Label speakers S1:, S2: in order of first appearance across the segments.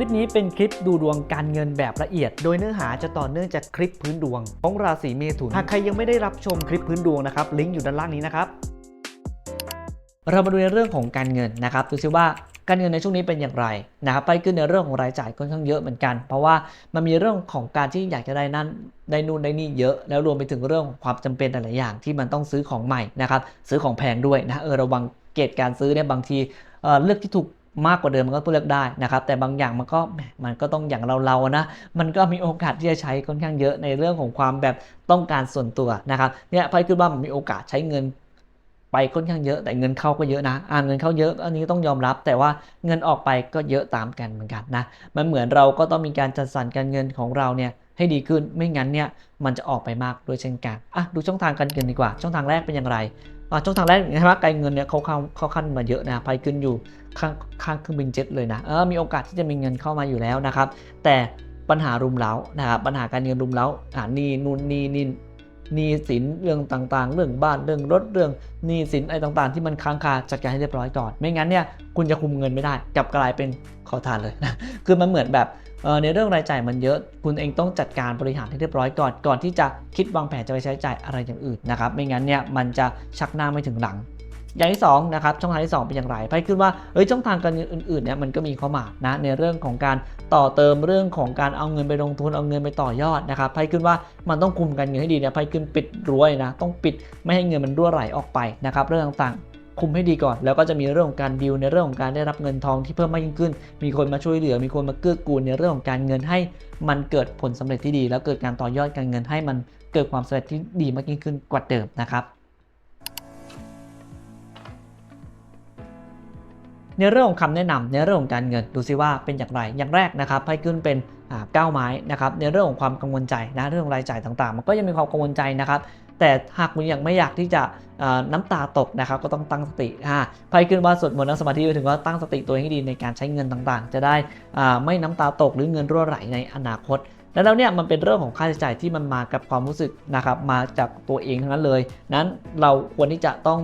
S1: ลิปนี้เป็นคลิปดูดวงการเงินแบบละเอียด โดยเนื้อหาจะต่อเนื่องจากคลิปพื้นดวง ของราศีเมถุน หากใครยังไม่ได้รับชมคลิปพื้นดวงนะครับ ลิงก์อยู่ด้านล่างนี้นะครับ เรามาดูในเรื่องของการเงินนะครับ ดูซิว่าการเงินในช่วงนี้เป็นอย่างไรนะครับ ไปขึ้นในเรื่องของรายจ่ายค่อนข้างเยอะเหมือนกัน เพราะว่ามันมีเรื่องของการที่อยากจะได้นั่นได้นู่นได้นี่เยอะ แล้วรวมไปถึงเรื่องความจำเป็นหลายอย่างที่มันต้องซื้อของใหม่นะครับ ซื้อของแพงด้วยนะ เออระวังเกตการซื้อเนี่ยบางทีเอ่อเลือกที่ถูก มากกว่าเดิมมันก็เลือกได้นะครับ แต่บางอย่างมันก็มันก็ต้องอย่างเราๆนะ มันก็มีโอกาสที่จะใช้ค่อนข้างเยอะในเรื่องของความแบบต้องการส่วนตัวนะครับเนี่ยไพ่คิดว่ามันมีโอกาสใช้เงินไปค่อนข้างเยอะแต่เงินเข้าก็เยอะนะอ่าเงินเข้าเยอะอันนี้ต้องยอมรับ แต่ว่าเงินออกไปก็เยอะตามกันเหมือนกันนะมันเหมือนเราก็ต้องมีการจัดสรรการเงินของเราเนี่ยให้ดีขึ้นไม่งั้นเนี่ยมันจะออกไปมากด้วยเช่นกันอะดูช่องทางการเงินดีกว่า ช่องทางแรกเป็นอย่างไร ช่องทางแรกนะครับการเงินเนี่ยเขาเข้าเข้าขั้นมาเยอะนะไพ่ขึ้นอยู่ข้างข้างเครื่องบินเจ็ตเลยนะเออมีโอกาสที่จะมีเงินเข้ามาอยู่แล้วนะครับ แต่ปัญหารุมเร้านะครับปัญหาการเงินรุมเร้าอ่านี่นู่นนี่นี่หนี้สินเรื่องต่างๆ เรื่องบ้านเรื่องรถเรื่องหนี้สินอะไรต่างๆ ที่มันค้างคาจัดการให้เรียบร้อยก่อน ไม่งั้นเนี่ยคุณจะคุมเงินไม่ได้กลับกลายเป็นขอทานเลยนะคือมันเหมือนแบบ ในเรื่องรายจ่ายมันเยอะ คุณเองต้องจัดการบริหารให้เรียบร้อยก่อน ก่อนที่จะคิดวางแผนจะไปใช้จ่ายอะไรอย่างอื่นนะครับไม่งั้นเนี่ยมันจะชักหน้าไม่ถึงหลังอย่างที่2นะครับช่องทางที่ 2 เป็นอย่างไรไพ่ขึ้นว่าเอ้ยช่องทางการเงินอื่นๆเนี่ยมันก็มีเข้ามานะในเรื่องของการต่อเติมเรื่องของการเอาเงินไปลงทุนเอาเงินไปต่อยอดนะครับไพ่ขึ้นว่ามันต้องคุมการเงินให้ดีนี่ยไพ่ขึ้นปิดรั้วยนะต้องปิดไม่ให้เงินมันรั่วไหลออกไปนะครับเรื่องต่าง คุมให้ดีก่อน แล้วก็จะมีเรื่องของการดิวในเรื่องของการได้รับเงินทองที่เพิ่มมากยิ่งขึ้น มีคนมาช่วยเหลือ มีคนมาเกื้อกูลในเรื่องของการเงินให้มันเกิดผลสำเร็จที่ดี แล้วเกิดการต่อยอดการเงินให้มันเกิดความสำเร็จที่ดีมากยิ่งขึ้นกว่าเดิมนะครับในเรื่องของคำแนะนำในเรื่องของการเงินดูซิว่าเป็นอย่างไร อย่างแรกนะครับไพ่ขึ้นเป็นก้าวไม้นะครับในเรื่องของความกังวลใจนะเรื่องรายจ่ายต่างๆ มันก็ยังมีความกังวลใจนะครับ แต่หากคุณยังไม่อยากที่จะน้ำตาตกนะครับก็ต้องตั้งสติอ่าไพ่ขึ้นว่าสวดมนต์นั่งสมาธิไปถึงว่าตั้งสติตัวเองให้ดีในการใช้เงินต่างๆ จะได้อ่าไม่น้ำตาตกหรือเงินรั่วไหลในอนาคตแล้วแล้วเนี่ยมันเป็นเรื่องของค่าใช้จ่ายที่มันมากับความรู้สึกนะครับมาจากตัวเองทั้งนั้นเลย นั้นเราควรที่จะต้อง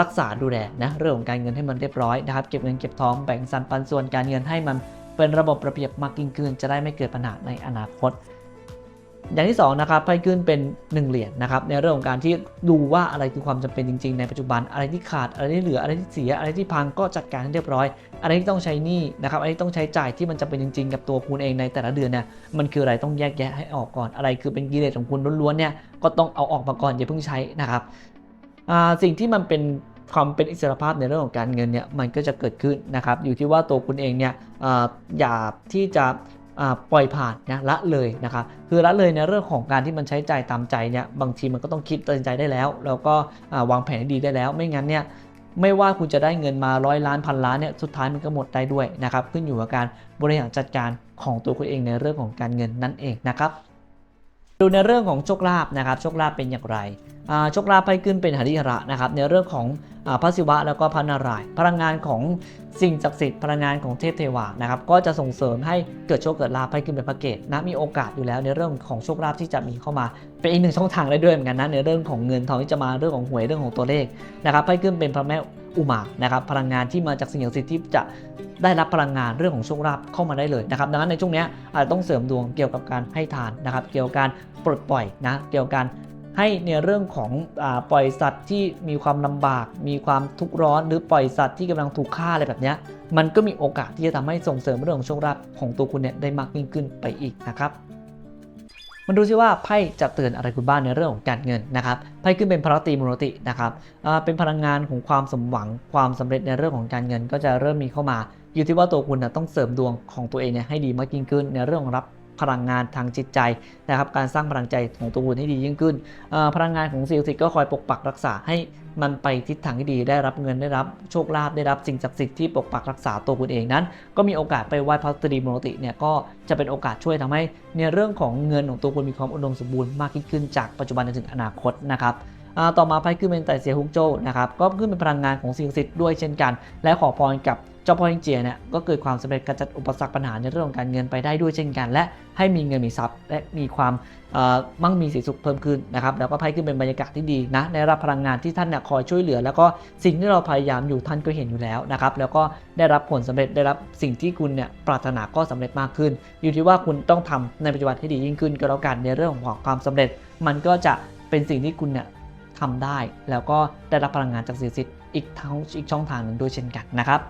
S1: รักษาดูแลนะเรื่องของการเงินให้มันเรียบร้อยนะครับเก็บเงินเก็บทองแบ่งสรรปันส่วนการเงินให้มันเป็นระบบระเบียบมากยิ่งขึ้นจะได้ไม่เกิดปัญหาในอนาคต อย่างที่2นะครับไพ่ขึ้นเป็น 1 เหรียญนะครับในเรื่องของการที่ดูว่าอะไรคือความจำเป็นจริง ๆ ในปัจจุบันอะไรที่ขาดอะไรที่เหลืออะไรที่เสียอะไรที่พังก็จัดการให้เรียบร้อย อะไรที่ต้องใช้หนี้นะครับอะไรที่ต้องใช้จ่ายที่มันจะเป็นจริง ๆ กับตัวคุณเองในแต่ละเดือนเนี่ยมันคืออะไรต้องแยกแยะให้ออกก่อนอะไรคือเป็นกิเลสของคุณล้วนๆเนี่ยก็ต้องเอาออกมาก่อนอย่าเพิ่งใช้นะครับสิ่งที่มันเป็นความเป็นอิสรภาพในเรื่องของการเงินเนี่ยมันก็จะเกิดขึ้นนะครับอยู่ที่ว่าตัวคุณเองเนี่ยอ่าอย่าที่จะ ปล่อยผ่านนะละเลยนะครับคือละเลยในเรื่องของการที่มันใช้ใจตามใจเนี่ยบางทีมันก็ต้องคิดตัดสินใจได้แล้ว แล้วก็วางแผนให้ดีได้แล้ว ไม่งั้นเนี่ยไม่ว่าคุณจะได้เงินมาร้อยล้านพันล้านเนี่ยสุดท้ายมันก็หมดได้ด้วยนะครับขึ้นอยู่กับการบริหารจัดการของตัวคุณเองในเรื่องของการเงินนั่นเองนะครับดูในเรื่องของโชคลาภนะครับโชคลาภเป็นอย่างไร โชคลาภไพ่ขึ้นเป็นหริหระนะครับในเรื่องของอพระศิวะแล้วก็พระนารายณ์พลังงานของสิ่งศักดิ์สิทธิ์พลังงานของเทพเทวานะครับก็จะส่งเสริมให้เกิดโชคเกิดลาภไพ่ขึ้นเป็นพระเกตนะมีโอกาสอยู่แล้วในเรื่องของโชคลาภที่จะมีเข้ามา เป็นอีกหนึ่งช่องทางได้ด้วยเหมือนกันนะในเรื่องของเงินทองที่จะมาเรื่องของหวยเรื่องของตัวเลขนะครับไพ่ขึ้นเป็นพระแม่อุมานะครับพลังงานที่มาจากสิ่งศักดิ์สิทธิ์ที่จะได้รับพลังงานเรื่องของโชคลาภเข้ามาได้เลยนะครับดังนั้นในช่วงนี้อาจจะต้องเสริมดวงเกี่ยวกับการให้ทานนะครับเกี่ยวกับการปลดปล่อยนะเกี่ยวกับการ ให้ในเรื่องของอปล่อยสัตว์ที่มีความลำบาก มีความทุกข์ร้อนหรือปล่อยสัตว์ที่กำลังถูกฆ่าอะไรแบบนี้มันก็มีโอกาสที่จะทำให้ส่งเสริมเรื่องของโชคลาภของตัวคุณเนี่ยได้มากยิ่งขึ้นไปอีกนะครับมันดูซิว่าไพ่จะเตือนอะไรคุณบ้างในเรื่องของการเงินนะครับไพ่ขึ้นเป็นพระตรีมุรตินะครับเป็นพลังงานของความสมหวังความสำเร็จในเรื่องของการเงินก็จะเริ่มมีเข้ามา อยู่ที่ว่าตัวคุณนะต้องเสริมดวงของตัวเองเนี่ยให้ดีมากยิ่งขึ้นในเรื่องของรับ พลังงานทางจิตใจนะครับการสร้างพลังใจของตัวคุณให้ดียิ่งขึ้น พลังงานของซิลสิกก็คอยปกปักรักษาให้มันไปทิศทางที่ดีได้รับเงินได้รับโชคลาภได้รับสิ่งศักดิ์สิทธิ์ที่ปกปักรักษาตัวคุณเองนั้น ก็มีโอกาสไปไหว้พระตรีมรติเนี่ยก็จะเป็นโอกาสช่วยทำให้ในเรื่องของเงินของตัวคุณมีความอุดมสมบูรณ์มากยิ่งขึ้นจากปัจจุบันจนถึงอนาคตนะครับต่อมาไพ่ขึ้นเป็นไต่เสียฮุกโจนะครับก็ขึ้นเป็นพลังงานของสิ่งศักดิ์สิทธิ์ด้วยเช่นกัน และขอพรกับ เจ้าพ่อเฮงเจียเนี่ยก็เกิดความสำเร็จกระจัดอุปสรรคปัญหาในเรื่องของการเงินไปได้ด้วยเช่นกัน และให้มีเงินมีทรัพย์และมีความมั่งมีสีสุขเพิ่มขึ้นนะครับแล้วก็ไพ่ขึ้นเป็นบรรยากาศที่ดีนะได้รับพลังงานที่ท่านเนี่ยคอยช่วยเหลือ แล้วก็สิ่งที่เราพยายามอยู่ท่านก็เห็นอยู่แล้วนะครับแล้วก็ได้รับผลสำเร็จได้รับสิ่งที่คุณเนี่ยปรารถนาก็สำเร็จมากขึ้น อยู่ที่ว่าคุณต้องทำในปัจจุบันให้ดียิ่งขึ้นก็แล้วกันในเรื่องของความสำเร็จ มันก็จะเป็นสิ่งที่คุณเนี่ยทำได้ แล้วก็ได้รับพลังงานจากสิ่งศักดิ์สิทธิ์อีกทั้งอีกช่องทางหนึ่งด้วยเช่นกันนะครับ